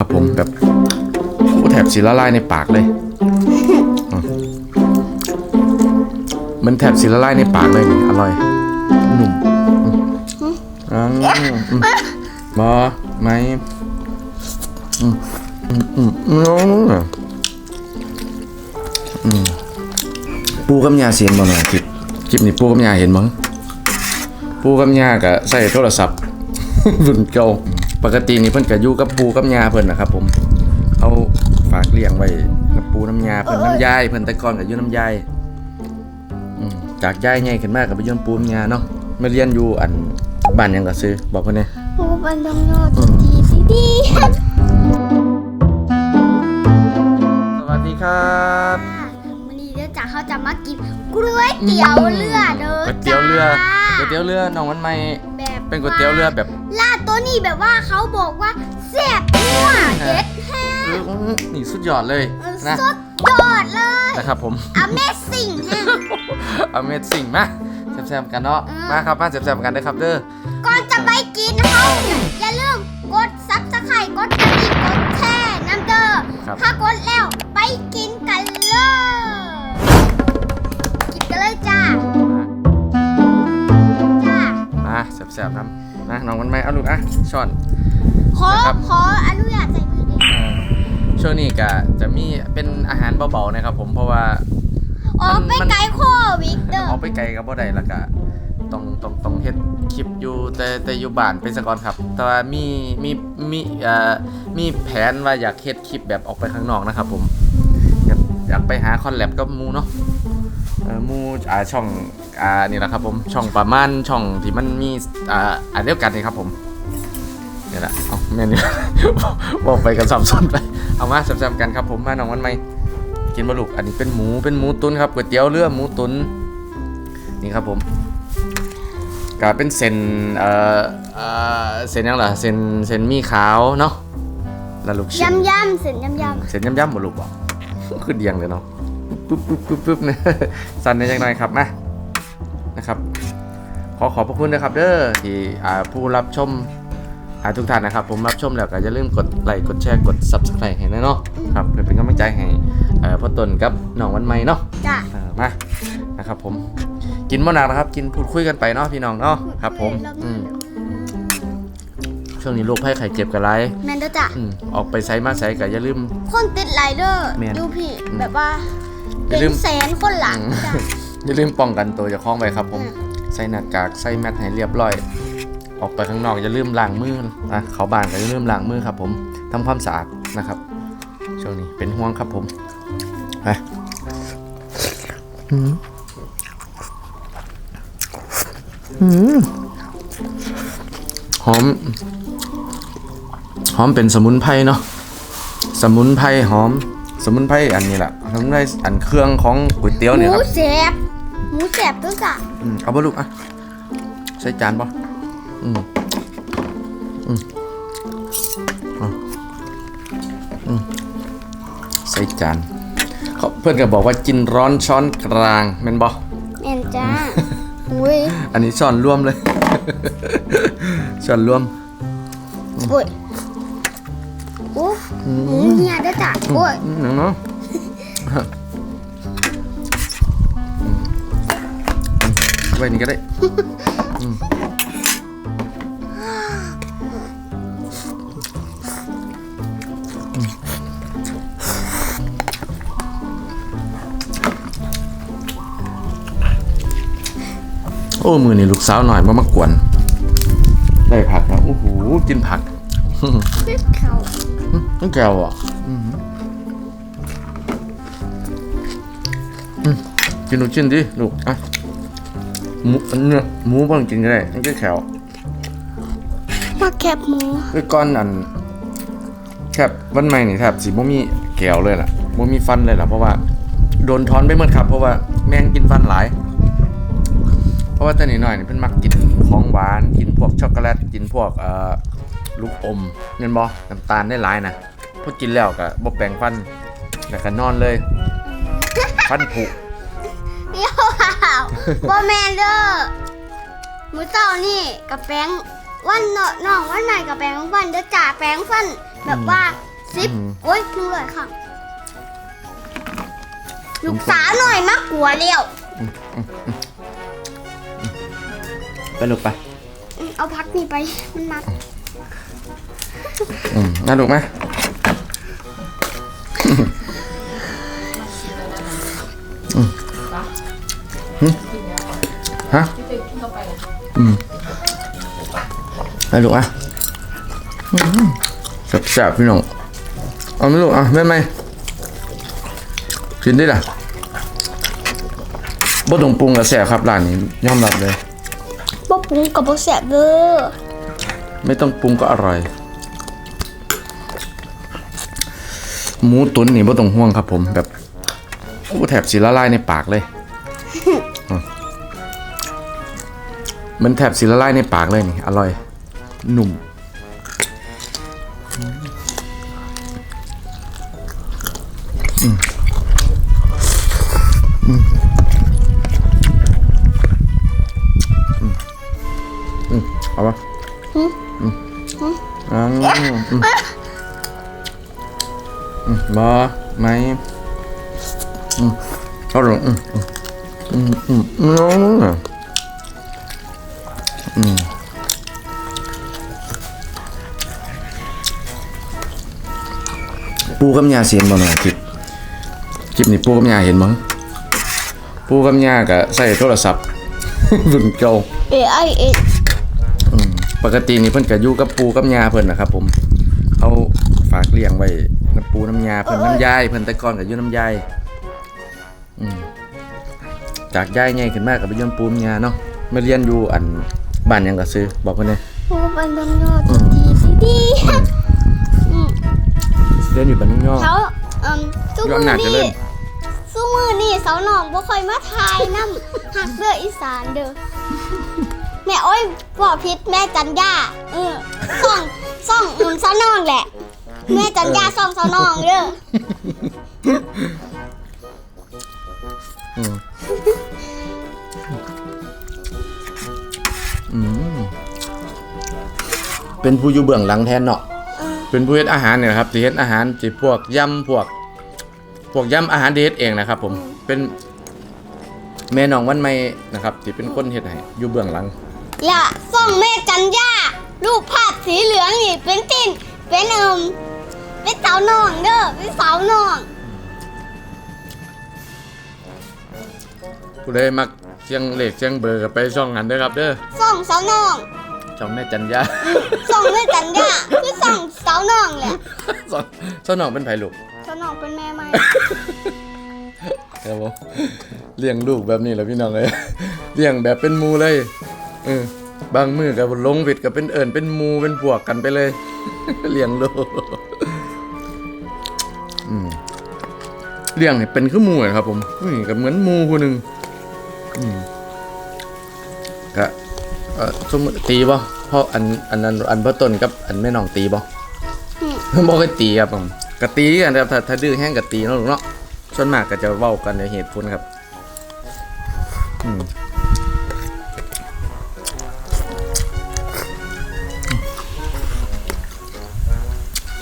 ครับผมแบบโอ้แถบสีละลายในปากเลย มันแถบสีละลายในปากเลยนี่อร่อยหนุ่มอืมอืมอืมบอไม่อืมอืมอืมอืมอืมปูกับยาเสียนบ่หน่อยคลิปคลิปนี้ปูกับยาเห็นมั้งปูกับยาก็ใส่โทรศัพท์รุ่นเก่า ปกตินี่เพิ่นก็อยู่กับปูกับยาเพิ่นนะครับผมเอาฝากเลี้ยงไว้น้ำปูน้ำยาเพิ่นน้ำยายเพิ่นแต่ก่อนก็อยู่น้ำยายอืมจากยายใหญ่ขึ้นมาก็ไปอยู่น้ำปูน้ำยาเนาะมาเรียนอยู่อันบ้านหยังก็ซื้อบอกเพิ่นแหน่ผู้บันดงโนดดีสิดีสวัสดีครับวันนี้เดี๋ยวจ๋าเขาจะมากินก๋วยเตี๋ยวเรือเด้อก๋วยเตี๋ยวเรือจ้าก๋วยเตี๋ยวเรือน้องวันใหม่แบบ เป็นก๋วยเตี๋ยวเรือแบบ ลาดตัวนี้แบบว่าเขาบอกว่าแซ่บนัวเด็ดแท้อื้อนี่สุดยอดเลยเออนะสุดยอดเลยนะครับผม Amazing แฮะ Amazing มาแซ่บๆกันเนาะอืมมาครับมาแซ่บๆกันเด้อครับเด้อก่อนจะไปกินเขาอย่าลืมกดซับสไครต์กดกระดิ่งกดแชร์น้ำเด้อครับถ้ากดแล้วไปกินกันเลยกินามาแซ่บๆน้ำนะน้องวันใหม่เอาลูกอะช้อนขอนะครับ ขออนุญาตใส่มือดิช่วงนี้ก็จะมีเป็นอาหารเบาๆนะครับผมเพราะว่า อ๋อมันไปไกลโควิดเด้อเอาไปไกลกับบ่ได้แล้วก็ต้องต้องต้องเฮ็ดคลิปอยู่แต่แต่อยู่บ้านเป็นสก่อนครับ แต่ว่ามีมีมีเอ่อมีแผนว่าอยากเฮ็ดคลิปแบบออกไปข้างนอกนะครับผมอยากอยากไปหาคอนแลบกับหมูเนาะเอ่อห มูอ่าช่องอ่านี่แหละครับผมช่องประมาณช่องที่มันมีอ่าอันเดียวกันนี่ครับผมนี่แหละเอาแม่นี่บอกไปกันสับสนไปเอามาแซ่บๆกันครับผมมาน้องวันใหม่กินบะลูกอันนี้เป็นหมูเป็นหมูตุ๋นครับก๋วยเตี๋ยวเรือหมูตุ๋นนี่ครับผมก็เป็นเส้นเอ่อเอ่อเส้นยังล่ะเส้นเส้นหมีขาวเนาะแล้วลูกชิ้นยำยำเส้นยำยเส้นยำๆบ่ลูกบ่คือเดียงเลยเนาะ ปุ๊บปุ๊บปุ๊บปุ๊บเนี่ยสั่นได้จังหน่อยครับมานะครับ ขอขอบพระคุณนะครับ เด้อที่ผู้รับชมทุกท่านนะครับ ผมรับชมแล้วก็อย่าลืมกดไลค์กดแชร์กด subscribe ให้นะเนาะครับเพื่อเป็นกำลังใจให้พ่อตนกับน้องวันใหม่เนาะจ้าเออมานะครับผมกินบ่หนักนะครับ กินพูดคุยกันไปเนาะพี่น้องเนาะครับ ผมอืมช่วงนี้โรคภัยไข้เจ็บกันไรแมนเด้อจ้าอืมอกไปไซมาไซก็อย่าลืมคนติดไลเดอร์แมนดูพี่แบบว่า อย่าเป็ลืนมแสนคนหลังอืมจ้าอย่าลืมป้องกันตัวจะคล้องไว้ครับ ผมอืมใส่หน้ากากใส่แมสให้เรียบร้อย ออกไปข้างนอกอย่าลืมล้างมือนะเขาบ้านก็อย่าลืมล้างมือครับ ผมทำความสะอาดนะครับ ช่วงนี้เป็นห่วงครับผมไปอืมอืมหอม หอมเป็นสมุนไพรเนาะสมุนไพรหอม สมุนไพรอันนี้แหละ สมุนไพรอันเครื่องของก๋วยเตี๋ยวหเนี่ยคมูรับแสบหมูแสบเด้อจ้าอืมเอาบ่ลูกอะใส่จานบ่อืมอืมเอาอืมใส่จานเขาเพื่อนก็บอกว่ากินร้อนช้อนกลางแม่นบ่ แมนจ้าอุ้ยอันนี้ช้อนร่วมเลย ช้อนร่วม โอ้ยโอ้หมูเหียเด้อจ้าโอ้ยอืมหนังเนาะอืม ไว้นี่ก็ได้อืมโอ้มือนี่ลูกสาวหน่อยมามากวน ได้ผักแล้วโอ้โหกินผักพริกเขาต้องแก้วอะ กินลูกชิ้นดิลูกอะหมูอันเนื้อหมูบ้างกินก็ได้มันก็แขวมาแคบหมูคือก้อนอันแทบวันใหม่นี่แทบสิบ่มีแก้วเลยล่ะบ่มีฟันเลยล่ะเพราะว่าโดนถอนไปหมดครับ เพราะว่าแมงกินฟันหลาย เพราะว่าแต่นิดหน่อยนี่เพิ่นมักกินของหวานกินพวกช็อกโกแลตกินพวกเอ่อลูกอมเงินบ่น้ำตาลได้หลายนะพอกินแล้วก็บ่แปรงฟันแล้วก็นอนเลย ฟันผุเดี๋ยวอ้าวบ่แมนเด้อหมูเต่านี่กับแป้งวันเนาะน้องวันใหม่กับแป้งฟันเด้อจ้าแป้งฟันแบบว่าสิบโอ้ยหนึ่งร้อยค่ะลูกสาวหน่อยมากกลัวเลี้ยวไปลูกไปอืมเอาพักนี่ไปมันหนักอืมน่าลูกไหม ฮะอืมไปลูกอะอืมแซ่บๆพี่น้องเอาไหมลูกอะแม่ไหมกินได้ล่ะบ่ต้องปรุงกับแซ่บครับร้านนี้ยอมรับเลยบ่ปรุงกับบ่แซ่บเด้อไม่ต้องปรุงก็อร่อยหมูตุ๋นนี่ไม่ต้องห่วงครับผมแบบ โอ้แถบสีละลายในปากเลย มันแถบสีละลายในปากเลยนี่ อร่อย หนุ่มอืมอืมอืมอืมเอาปะอืมอืมอืมมบอไม่อืม อาลงอืมอืมอืมอืมอืมอืมปูกับยาเสียนบ่หน่อยคลิปคลิปนี้ปูกับยาเห็นมั้งปูกับยาก็ใส่โทรศัพท์รุ่นเก่าเอไอเอปกตินี่เพิ่นก็อยู่กับปูกับยาเพิ่นนะครับผมเอาฝากเลี้ยงไว้น้ำปูน้ำยาเพิ่นน้ำยายเพิ่นแต่ก่อนก็อยู่น้ำยาย จากยายใหญ่ขึ้นมาก็ไปอยู่น้ำปูน้ำยาเนาะมาเรียนอยู่อันบ้านหยังก็ซื้อบอกเพิ่นเด้โอ้บันบันยอดดีสิดีอืมเรียนอยู่บ้านนุ่งยอเขาอืมสู้อยู่มือำนาจเจรินี่ญสู้มือนี่เสาหนองบ่ค่อยมาทายน้ำหักเด้ออีสานเด้อแม่อ้อยบอกพิษแม่จันยาเออส่องส่องหนุนเสาหนองแหละ แม่จันยาส่องเสาหนองเด้ออืม เป็นผู้อยู่เบื้องหลังแทนเนาะเออเป็นผู้เฮ็ดอาหารเนี่ยนะครับที่เฮ็ดอาหารที่พวกยำพวก พวกยำอาหารที่เฮ็ดเองนะครับ ผมเป็นแม่น้องวันใหม่นะครับที่เป็นคนเฮ็ดให้อยู่เบื้องหลัง และส่องแม่จันยารูปภาพสีเหลืองนี่เป็นตินเป็นเอิมเป็นเสาหนองเด้อเป็นเสาหนองผู้ใดมักเสียงเลขเสียงเบอร์ก็ไปช่องหันเด้อครับเด้อ ส่องเสาหนอง ช่องแม่จันยาส่องแม่จันยาคือส่องเสาหนองแหละสอนสอนน้องเป็นไผลูกเสาหนองเป็นแม่ไหมครับผมเลี้ยงลูกแบบนี้แหละพี่น้องเลยเลี้ยงแบบเป็นหมูเลยเออบางมือก็ลงผิดก็เป็นเอิญเป็นหมูเป็นพวกกันไปเลยเลี้ยงลูกอืมเลี้ยงนี่เป็นคือหมูอะครับผมนี่ก็เหมือนหมูคนหนึ่งอืมก็ เออสมมติตีบ่เพราะอันอันนั้นอันพ่อต้นกับอันแม่น้องตีบ่อืมบ่เคยตีครับผมกะตีกันครับถ้าถ้าดื้อแห้งกะตีเนาะลูกเนาะส่วนมากก็จะเว้ากันในเหตุผลครับอืม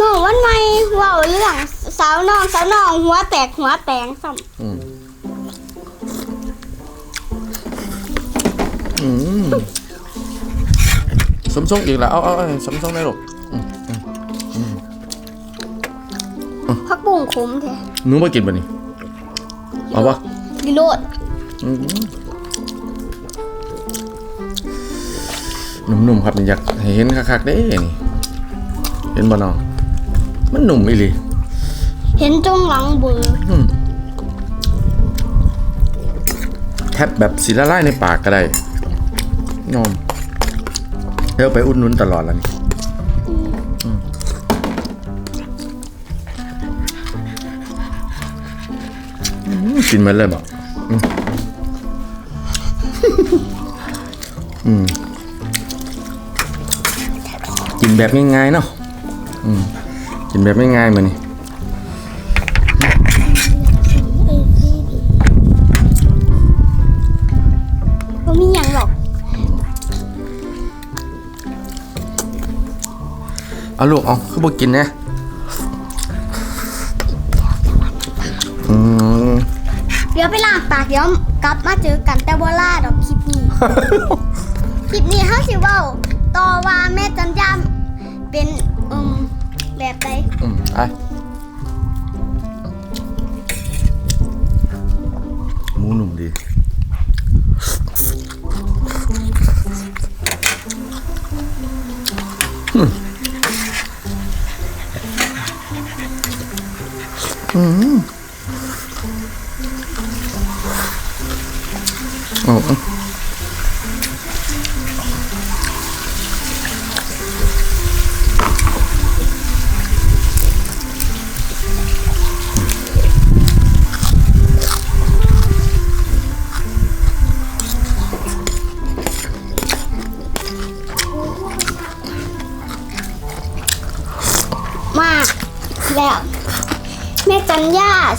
น้องวันใหม่เว่าเรื่องสาวน้องสาวน้องหัวแตกหัวแตงซ้อื สมทรงอีกแล้วเอาเอาเอาสมทรงได้ลูกอืมอืมำพักบุ้งขมแท้หนูมากินบ่นี่เอาปะกิโลดอืมหนุ่มๆครับอยากให้เห็นคักๆเด้นี่เห็นบ่น้องมันหนุ่มอีหลีเห็นจงหลังเบืออืมแทบแบบสีละลายในปากก็ได้ยอม เดี๋ยวไปอุดหนุนตลอดแล้วนี่อืมมกินมันเลยบอกอืมอืมกินแบบง่ายๆเนาะอืมกินแบบง่ายๆเหมือน เอาลูกเอาขึ้นมากินนะเดี๋ยวไปล้างปากเดี๋ยวกลับมาเจอกันแต่ว่าล่าดอกคลิปนี้ คลิปนี้เฮาสิเว้าต่อว่าแม่จันยามเป็นอืมแบบใดอืมอะหมูหนุ่มดี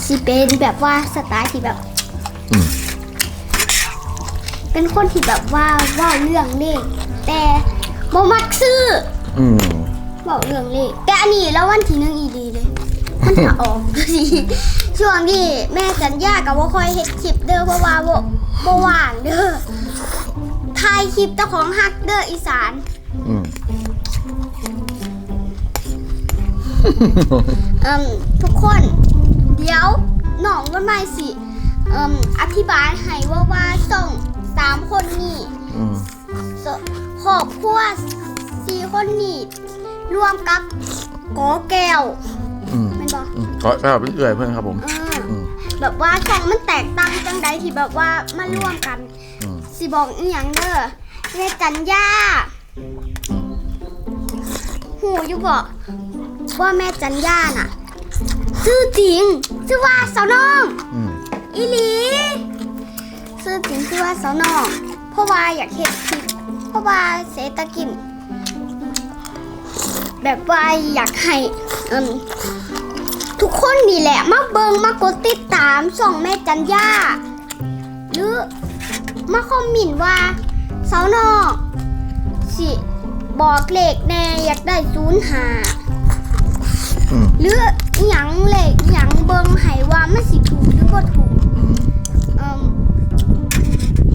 สิเป็นแบบว่าสไตล์ที่แบบอืมเป็นคนที่แบบว่าเว่าเรื่องเลขแต่บ่มักซื้ออืมเว่าเรื่องเลขแต่อันนี้แล้ววันที่หนึ่งอีดีเลยมันจะออกสิช่วงที่แม่จันย่ากับว่าคอยเฮ็ดคลิปเด้อเพราะว่าบ่บ่ว่างเด้อถ่ายคลิปเจ้าของฮักเด้ออีสานอืมเอ่มทุกคน เดี๋ยวน้องวันใหม่สิเอ่มอธิบายให้ว่าว่าส่งสามคนนี่อืมสครอบครัวสี่คนนี่รวมกับกอแก้วอืมแมันบอกอืมขอสำหรับเอื่อยเพื่อนครับผม เอออืมแบบว่าช่องมันแตกต่างจังใดที่แบบว่ามาร่วมกัน อืมสิบอกอีหยังเด้อแม่จันย่าหูอยู่บอกว่าแม่จันย่าน่ะ ชื่อจริงชื่อว่าสาวน้องอืมอีหลีชื่อจริงชื่อว่าสาวน้องเพราะว่าอยากเห็นคลิปเพราะว่าเศรษฐกิจแบบว่าอยากให้อืมทุกคนนี่แหละ มาเบิงมากดติดตามส่องแม่จันย่าหรือมาคอมเมินต์ว่าสาวนอกสิบอกเลขแน่อยากได้ศูนย์หาอืม หรืออ หยังเลขอหยังเบิงให้ว่ามันสิถูกหรือบ่ถูกอืมเอิ่ม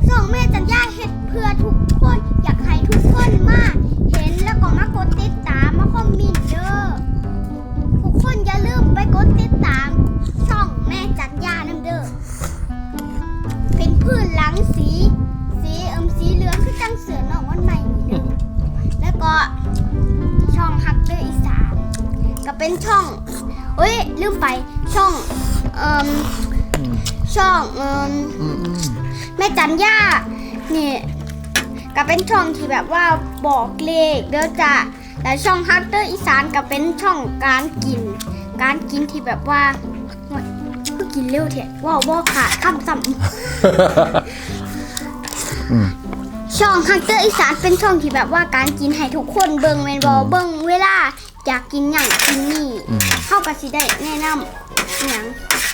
ส่งแม่จันย่าเฮ็ดเพื่อทุกคน อยากให้ทุกคนมา เห็นแล้วก็มากดติดตามมาคอมเมินต์เด้อทุกคนอย่าลืมไปกดติดตาม ช่องแม่จันย่านำเด้อเป็นพื้นหลังสี สีเอิมสีเหลืองคือจังเสือน้องวันใหม่นี่เด้อแล้วก็ช่องฮักเดอร์อีสานก็เป็นช่อง เอ้ยลืมไปช่องเอิมอืมช่องเอิมอืมอืมแม่จันย่านี่ก็เป็นช่องที่แบบว่าบอกเลขเด้อจ้ะแต่ช่องฮักเดอร์อีสานก็เป็นช่องการกิน การกินที่แบบว่าโอ๊ยก็กินเร็วเถอะว้าวว่าขาดคำซ้ำอืมช่องฮักเตอร์อีสานเป็นช่องที่แบบว่าการกินให้ทุกคนเบิ่งแมนบออืมเบิ่งเวลาอยากกินอย่างกินนี่อืมเข้ากับ สิได้แนะนำอหย่าง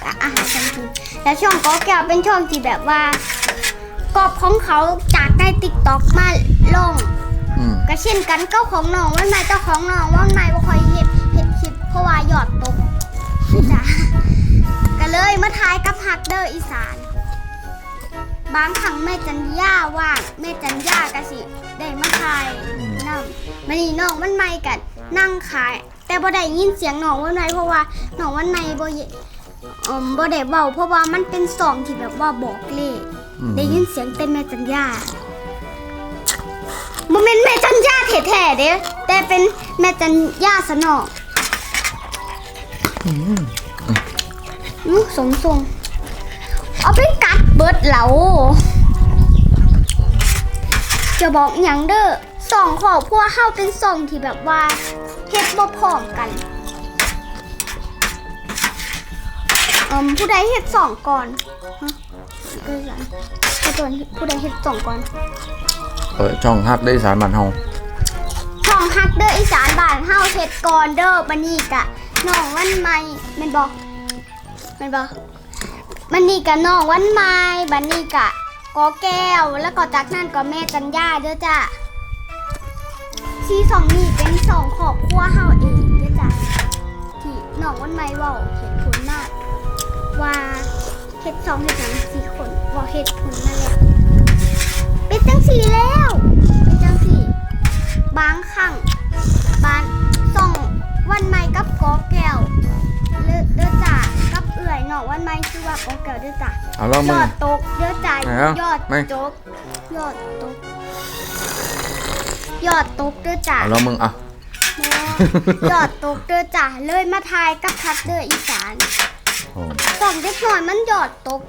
กับอาหารการกินและช่องก็แก้วเป็นช่องที่แบบว่ากรอบของเขาจากในติ๊กต็อกมาลงอืมก็เช่นกันเก้าของน้องวันใหม่เจ้าของน้องวันใหม่บ่ค่อยเฮ็ดเฮ็ดคลิปเพราะว่ายอดตกจ้ะก็เลยมาทายกับฮักเดอร์อีสาน บางครั้งแม่จันย่าว่างแม่จันย่าก็สิได้มาทายน้ำมันนี่น้องวันใหม่กันนั่งขาย แต่บ่ได้ยินเสียงน้องวันใหม่เพราะว่าน้องวันใหม่บ่เยอืมบ่ได้เว้าเพราะว่ามันเป็นซองที่แบบว่าบอกเลขอืม ได้ยินเสียงเต้นแม่จันย่าโมเมนต์แม่จันย่าแท้ๆเด้แต่เป็นแม่จันย่าสนองลูกสมทรงเอาไปกัดเบิดเหลา จะบอกอหย่างเด้อสองขอบพวกเฮาเป็นสองที่แบบว่า เฮ็ดบ่พร้อมกันเอ่มผู้ใดเฮ็ดสองก่อนฮะก็ยันผู้ใดผู้ใดเฮ็ดสองก่อนเออช่องฮักได้สารบันเฮาช่องฮักเดอร์อีสานบ้านเฮาเฮ็ดก่อนเด้อบันนี้กะน้องวันใหม่แม่นบ่แม่นบ่บันนี้กะน้องวันใหม่บันนี้กะกอแก้วแล้วก็จากนั้นก็แม่จันย่าเด้อจ้ะซีสองนี่เป็นสองครอบ ครัวเฮาเองเด้อจ้ะที่น้องวันใหม่ว้าเหตุผลมากว่าเฮ็ดสองเฮ็ดสามสี่คนว่าเฮ็ดผลมาแล้วเป็นจังสี่แล้วเป็นจังสี่บางครั้งบ้านส่องวันใหม่กับกอแก้วเลือเด้อจ้ากับเอื่อยเนาะวันใหม่ชื่อว่ากอแก้วเด้อจ้าเอาลองยมึง อดตกเด้อจ้าไหนอะยอดไม่ตกยอดตกยอดตกเด้อจ้าเอาลองมึงอาแม่ ยอดตกเด้อจ้าเลยมาทายกับทัดเด้ออีสานโอ้สองเด็กหน่อยมันหยอดตก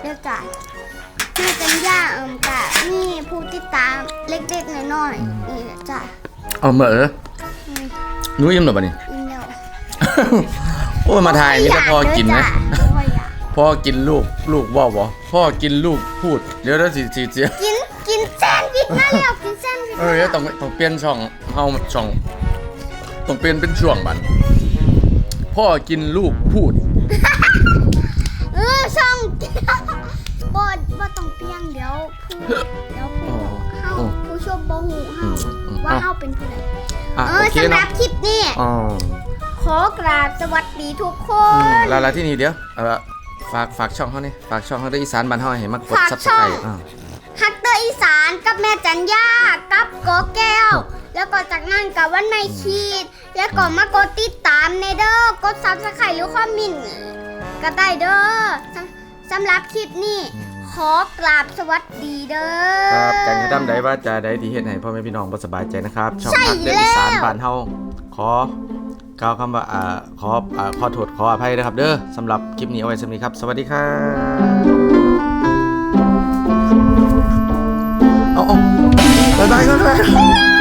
เด้อจ้ะแม่จันย่าเอิมกะมีผู้ติดตามเล็กๆน้อยๆนี่นะจ้ะเอาเหมออืมหนูยิ้มหรอปะนี่อีเมลโอ้ยมาถ่ายนี่ก็พอกินนะพ่ออยากพ่อกินลูกลูกว่าบ่พ่อกินลูกพูดเดี๋ยวเดี๋ยวสิสิเสียกินกินแซนด์วิชมาแล้วกินแซนด์วิชเออเดี๋ยวต้องต้องเปลี่ยนช่องเฮาช่อง ต้องเปลี่ยนเป็นช่วงบันพ่อกินลูกพูด เออช่องบอดบ่ต้องเปลี่ยนเดี๋ยวผู้เดี๋ยวผู้เฮาผู้ชมบ่ฮู้เฮาว่าเฮาเป็นผู้ใดอะเอโออเคสำหรัเนาะบคลิปนี้ อ๋อขอกราบสวัสดีทุกคอืมน แล้วแล้วที่นี่เดี๋ยวเออฝากฝากช่องเขานี่ฝากช่องเขาได้อีสานบ้านเฮาให้มากด ฝากซับสช่ไคอรงต์อ่าฮักเตอร์อีสานกับแม่จันย่ากับโกแก้ว แล้วก็จากนั้นกับวันไม่ขีดแล้วก็มากดติดตามในเด้อกดซับสไครต์หรือคอมเมนต์ก็ได้เด้อสำสำหรับคลิปนี้ขอกราบสวัสดีเด้อครับการกระทำใดว่าจะได้ที่เฮ็ดให้พ่อแม่พี่น้องบ่สบายใจนะครับช่องใช่พักเดินอีสานแล้วบ้านเฮาขอกล่าวคำว่าอ่าขออ่าขอโทษขออภัยนะครับ เด้อสำหรับคลิปนี้เอาไว้สำนี้ครับ สวัสดีครับเอาเอาบ๊ายบายก่อนบ๊ายบาย